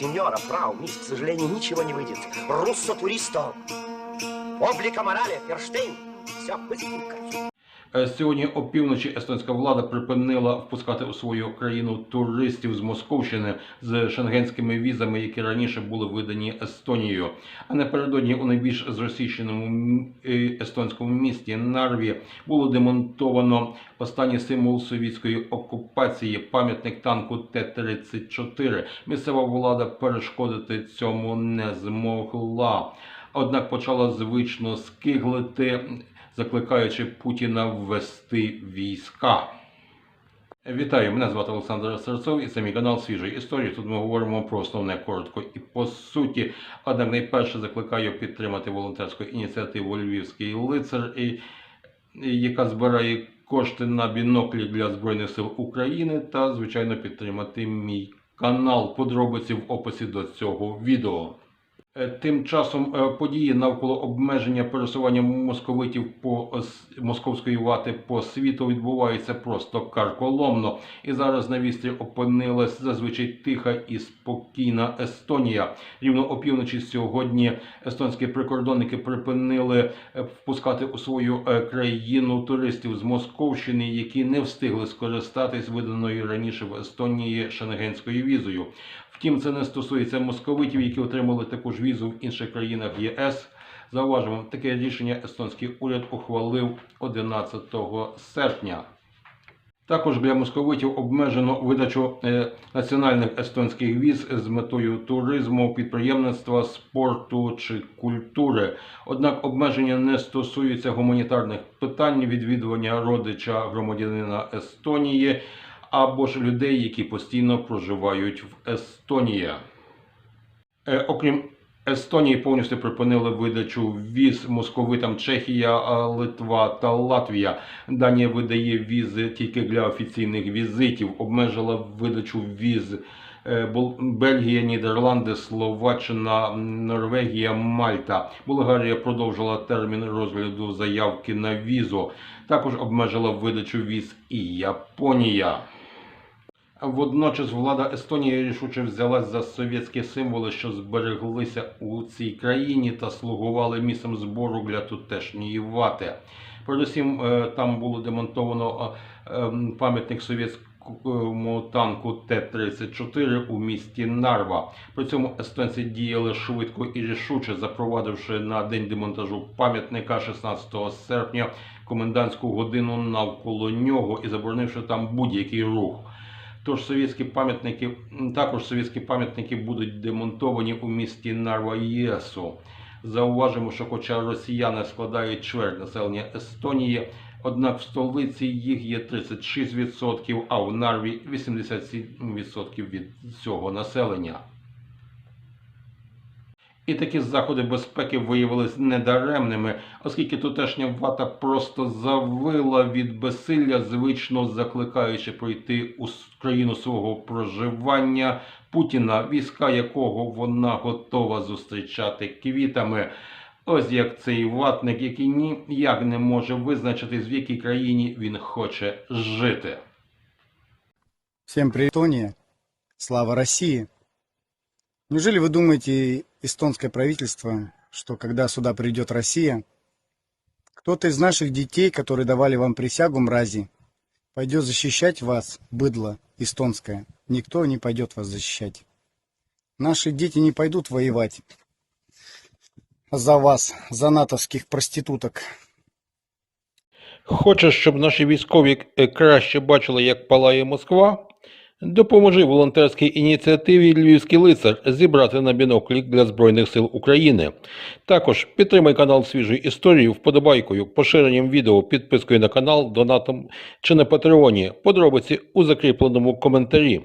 сеньора, фрау, мисс, к сожалению, ничего не выйдет. Руссо туристо. Облика морали, Ферштейн. Все быстренько. Е, Сьогодні опівночі естонська влада припинила впускати у свою країну туристів з Московщини з шенгенськими візами, які раніше були видані Естонією. А напередодні у найбільш зросійщеному е, естонському місті Нарві було демонтовано останній символ совітської окупації пам'ятник танку Т-34. Місцева влада перешкодити цьому не змогла. Однак почала звично скиглити, закликаючи Путіна ввести війська. Вітаю, мене звати Олександр Серцов і це мій канал Свіжої історії. Тут ми говоримо про основне коротко і по суті. Однак найперше закликаю підтримати волонтерську ініціативу Львівський лицар, яка збирає кошти на біноклі для Збройних сил України, та звичайно підтримати мій канал. Подробиці в описі до цього відео. Е, Тим часом е, події навколо обмеження пересування московитів по московської вати по світу відбуваються просто карколомно. І зараз на вістрі опинилась зазвичай тиха і спокійна Естонія. Рівно опівночі сьогодні естонські прикордонники припинили е, впускати у свою країну туристів з Московщини, які не встигли скористатись виданою раніше в Естонії шенгенською візою. Втім, це не стосується московитів, які отримали таку ж візу в інших країнах ЄС. Зауважимо, таке рішення естонський уряд ухвалив 11 серпня. Також для московитів обмежено видачу е, національних естонських віз з метою туризму, підприємництва, спорту чи культури. Однак обмеження не стосуються гуманітарних питань відвідування родича громадянина Естонії або ж людей, які постійно проживають в Естонії. Е, окрім Естонії повністю припинили видачу віз московитам Чехія, Литва та Латвія. Данія видає візи тільки для офіційних візитів, обмежила видачу віз е, Бельгія, Нідерланди, Словаччина, Норвегія, Мальта. Болгарія продовжила термін розгляду заявки на візу. Також обмежила видачу віз і Японія. Водночас влада Естонії рішуче взялась за совєтські символи, що збереглися у цій країні та слугували місцем збору для тутешньої вати. Передусім, е, там було демонтовано е, ем, пам'ятник совєтському танку Т-34 у місті Нарва. При цьому естонці діяли швидко і рішуче, запровадивши на день демонтажу пам'ятника 16 серпня комендантську годину навколо нього і заборонивши там будь-який рух. Тож совєтські пам'ятники також совєтські пам'ятники будуть демонтовані у місті Нарва ЄСу. Зауважимо, що хоча росіяни складають чверть населення Естонії, однак в столиці їх є 36%, а в Нарві 87% від цього населення. І такі заходи безпеки виявились недаремними, оскільки тутешня вата просто завила від безсилля, звично закликаючи пройти у країну свого проживання Путіна, війська якого вона готова зустрічати квітами. Ось як цей ватник, який ніяк не може визначити, в якій країні він хоче жити. Всем привет, Эстония. Слава России. Неужели вы думаете, эстонское правительство, что когда сюда придет Россия, кто-то из наших детей, которые давали вам присягу, мрази, пойдет защищать вас, быдло эстонское? Никто не пойдет вас защищать. Наши дети не пойдут воевать за вас, за натовских проституток. Хочеш, щоб наші військові е, краще бачили, як палає Москва? Допоможи волонтерській ініціативі Львівський лицар зібрати на біноклік для Збройних сил України. Також підтримай канал свіжої історії вподобайкою, поширенням відео, підпискою на канал, донатом чи на Патреоні. Подробиці у закріпленому коментарі.